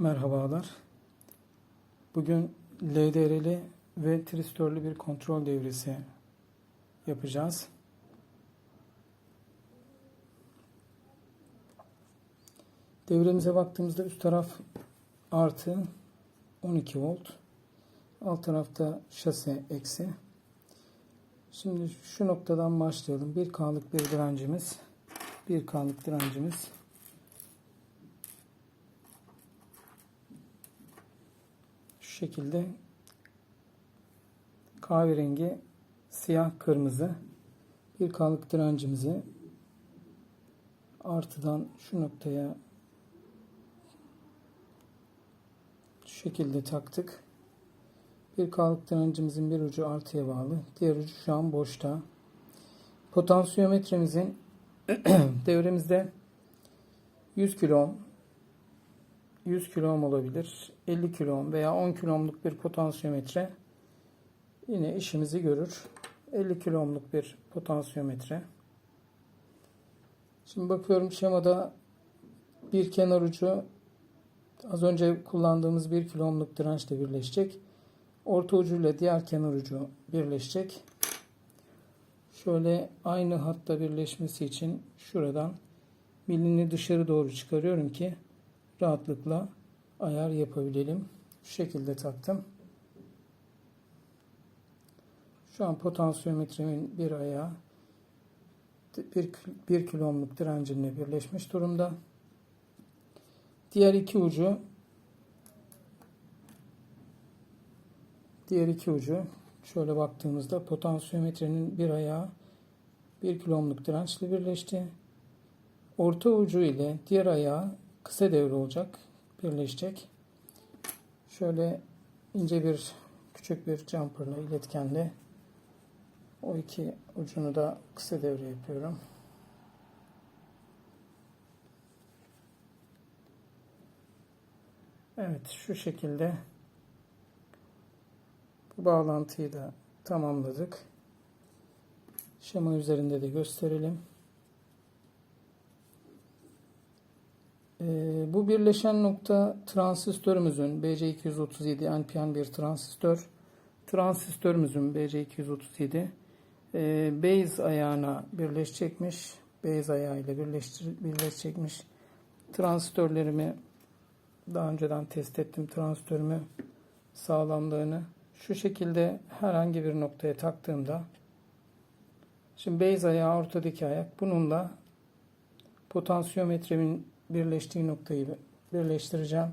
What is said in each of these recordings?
Merhabalar. Bugün LDR'li ve tristörlü bir kontrol devresi yapacağız. Devremize baktığımızda üst taraf artı 12 volt. Alt tarafta şase eksi. Şimdi şu noktadan başlayalım. 1K'lık bir direncimiz. 1K'lık direncimiz. Şekilde kahverengi, siyah, kırmızı bir K'lık direncimizi artıdan şu noktaya şu şekilde taktık. Bir K'lık direncimizin bir ucu artıya bağlı. Diğer ucu şu an boşta. Potansiyometremizin devremizde 100 kilo 100 kilo ohm olabilir. 50 kilo ohm veya 10 kilo ohmluk bir potansiyometre yine işimizi görür. 50 kilo ohmluk bir potansiyometre. Şimdi bakıyorum şemada bir kenar ucu az önce kullandığımız 1 kilo ohmluk dirençle birleşecek. Orta ucuyla diğer kenar ucu birleşecek. Şöyle aynı hatta birleşmesi için şuradan milini dışarı doğru çıkarıyorum ki rahatlıkla ayar yapabilelim. Şu şekilde taktım. Şu an potansiyometremin bir ayağı bir, bir kilo ohmluk direncimle birleşmiş durumda. Diğer iki ucu diğer iki ucu şöyle baktığımızda potansiyometrenin bir ayağı 1 kilo ohmluk dirençle birleşti. Orta ucu ile diğer ayağı kısa devre olacak. Birleşecek. Şöyle ince bir küçük bir jumperla iletkenle o iki ucunu da kısa devre yapıyorum. Evet şu şekilde bu bağlantıyı da tamamladık. Şema üzerinde de gösterelim. Ee, bu birleşen nokta transistörümüzün BC237 NPN bir transistör. Transistörümüzün BC237 e, base ayağına birleşecekmiş. Base ayağıyla birleştir, birleşecekmiş. Transistörlerimi daha önceden test ettim. Transistörümü sağlamlığını şu şekilde herhangi bir noktaya taktığımda şimdi base ayağı ortadaki ayak bununla potansiyometremin birleştiği noktayı birleştireceğim.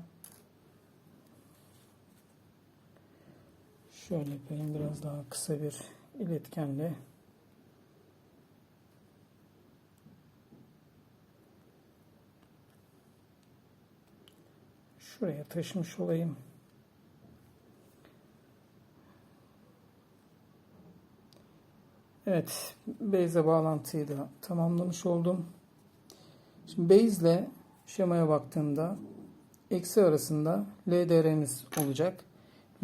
Şöyle yapayım biraz daha kısa bir iletkenle. Şuraya taşımış olayım. Evet, Base'e bağlantıyı da tamamlamış oldum. Şimdi Base şemaya baktığımda eksi arasında LDR'miz olacak.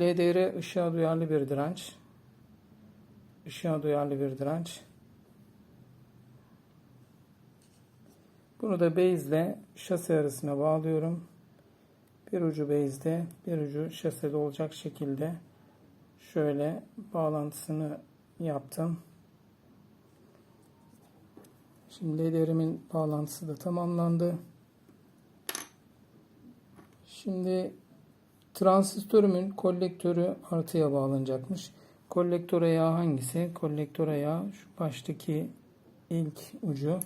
LDR ışığa duyarlı bir direnç. Işığa duyarlı bir direnç. Bunu da base ile şase arasına bağlıyorum. Bir ucu base'de, bir ucu şasede olacak şekilde şöyle bağlantısını yaptım. Şimdi LDR'imin bağlantısı da tamamlandı. Şimdi transistörümün kolektörü artıya bağlanacakmış. Kolektör ayağı hangisi? Kolektör ayağı şu baştaki ilk ucu.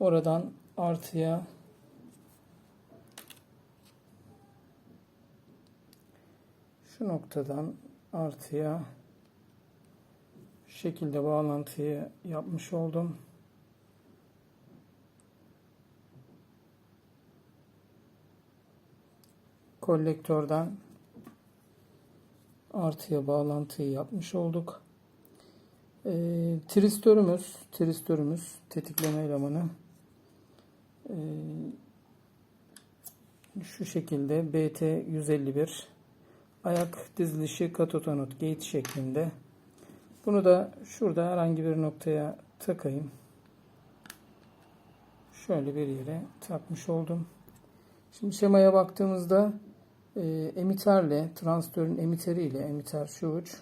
Oradan artıya şu noktadan artıya şekilde bağlantıyı yapmış oldum. Kolektörden artıya bağlantıyı yapmış olduk. E, tristörümüz, tristörümüz tetikleme elemanı e, şu şekilde BT 151 ayak dizilişi katot anot gate şeklinde. Bunu da şurada herhangi bir noktaya takayım. Şöyle bir yere takmış oldum. Şimdi şemaya baktığımızda e, emiterle, transistörün emiteriyle, emiter şu uç,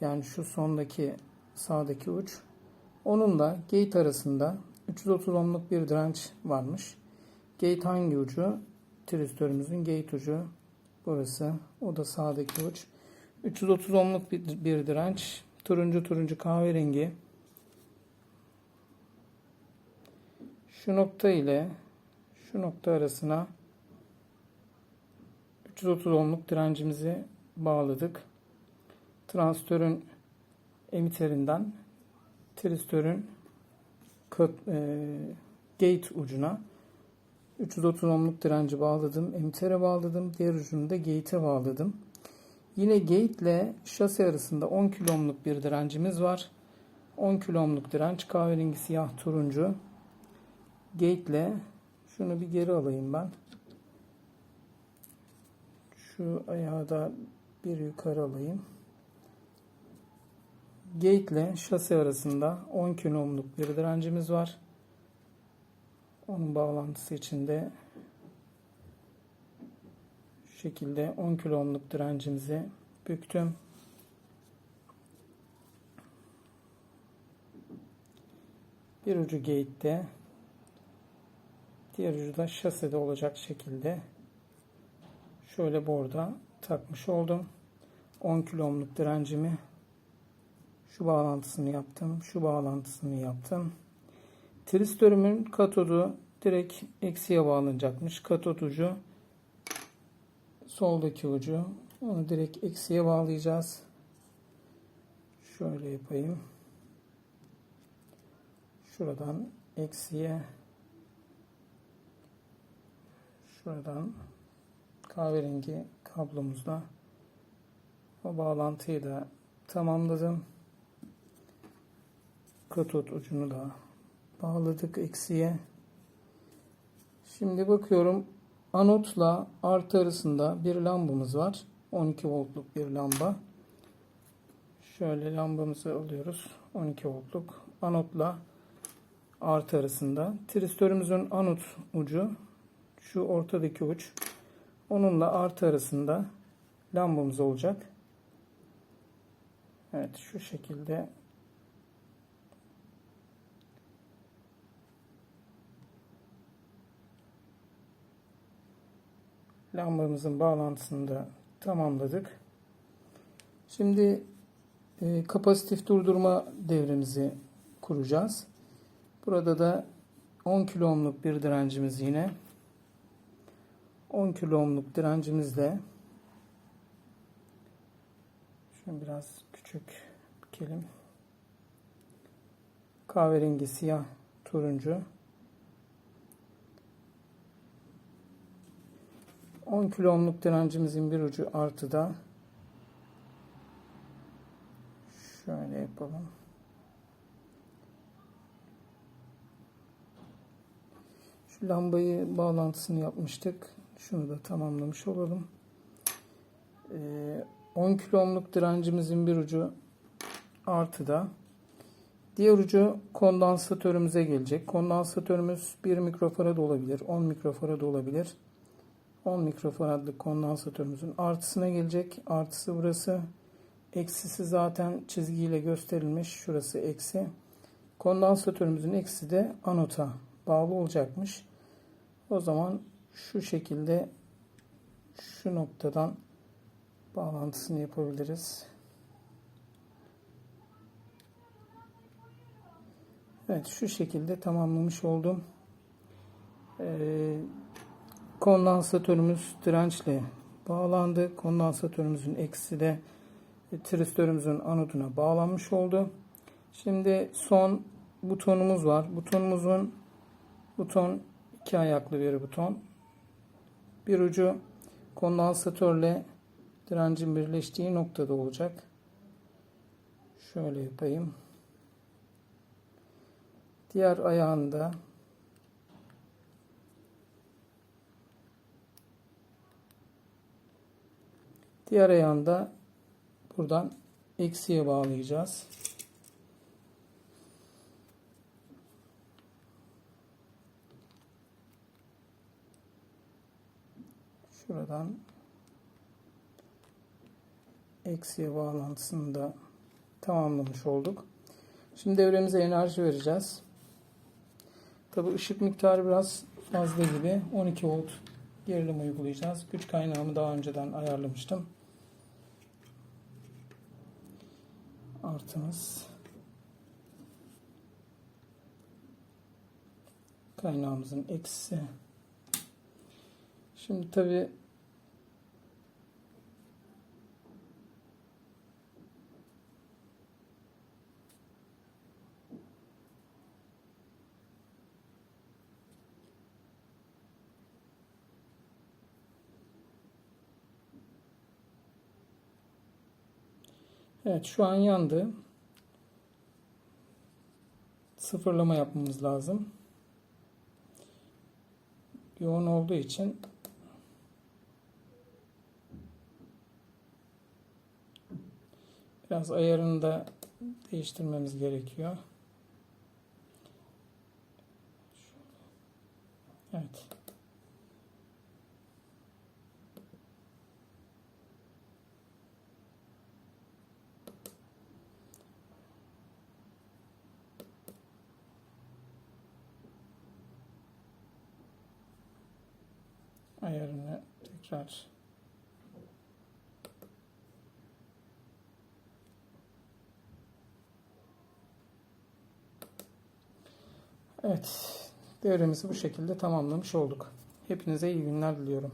yani şu sondaki sağdaki uç, onunla gate arasında 330 ohmluk bir direnç varmış. Gate hangi ucu? Transistörümüzün gate ucu. Burası. O da sağdaki uç. 330 ohmluk bir, bir direnç. Turuncu turuncu kahverengi. Şu nokta ile şu nokta arasına 330 ohmluk direncimizi bağladık. Transistörün emiterinden transistörün e, gate ucuna 330 ohmluk direnci bağladım. Emitere bağladım. Diğer ucunu da gate'e bağladım. Yine gate ile şase arasında 10 kilo ohmluk bir direncimiz var. 10 kilo ohmluk direnç kahverengi siyah turuncu. Gate ile şunu bir geri alayım ben. Şu ayağı da bir yukarı alayım. Gate ile şase arasında 10 kilo ohmluk bir direncimiz var. Onun bağlantısı için de şu şekilde 10 kilo ohmluk direncimizi büktüm. Bir ucu gate'de diğer ucu da şasede olacak şekilde şöyle borda takmış oldum. 10 kilo ohmluk direncimi şu bağlantısını yaptım. Şu bağlantısını yaptım. Tristörümün katodu direkt eksiye bağlanacakmış. Katot ucu soldaki ucu. Onu direkt eksiye bağlayacağız. Şöyle yapayım. Şuradan eksiye şuradan kahverengi kablomuzla o bağlantıyı da tamamladım. Katot ucunu da bağladık eksiye. Şimdi bakıyorum anotla artı arasında bir lambamız var. 12 voltluk bir lamba. Şöyle lambamızı alıyoruz. 12 voltluk. Anotla artı arasında. Tristörümüzün anot ucu şu ortadaki uç. Onunla artı arasında lambamız olacak. Evet şu şekilde lambamızın bağlantısını da tamamladık. Şimdi e, kapasitif durdurma devremizi kuracağız. Burada da 10 kilo ohmluk bir direncimiz yine 10 kilo ohmluk direncimizle şunu biraz küçük bükelim. Kahverengi siyah turuncu 10 kilo ohmluk direncimizin bir ucu artıda. Şöyle yapalım. Şu lambayı bağlantısını yapmıştık. Şunu da tamamlamış olalım. Ee, 10 kilo ohmluk direncimizin bir ucu artıda. Diğer ucu kondansatörümüze gelecek. Kondansatörümüz 1 mikrofarad olabilir, 10 mikrofarad olabilir. 10 mikrofaradlık kondansatörümüzün artısına gelecek. Artısı burası. Eksisi zaten çizgiyle gösterilmiş. Şurası eksi. Kondansatörümüzün eksi de anota bağlı olacakmış. O zaman şu şekilde şu noktadan bağlantısını yapabiliriz. Evet şu şekilde tamamlamış oldum. Ee, kondansatörümüz dirençle bağlandı. Kondansatörümüzün eksi de tristörümüzün anoduna bağlanmış oldu. Şimdi son butonumuz var. Butonumuzun buton iki ayaklı bir buton. Bir ucu kondansatörle direncin birleştiği noktada olacak. Şöyle yapayım. Diğer ayağında Diğer ayağında buradan eksiye bağlayacağız. Şuradan eksiye bağlantısını da tamamlamış olduk. Şimdi devremize enerji vereceğiz. Tabi ışık miktarı biraz fazla gibi. 12 volt gerilim uygulayacağız. Güç kaynağımı daha önceden ayarlamıştım. Artımız. Kaynağımızın eksisi. Şimdi tabi Evet şu an yandı. Sıfırlama yapmamız lazım. Yoğun olduğu için biraz ayarını da değiştirmemiz gerekiyor. Evet. Ayarını tekrar Evet, devremizi bu şekilde tamamlamış olduk. Hepinize iyi günler diliyorum.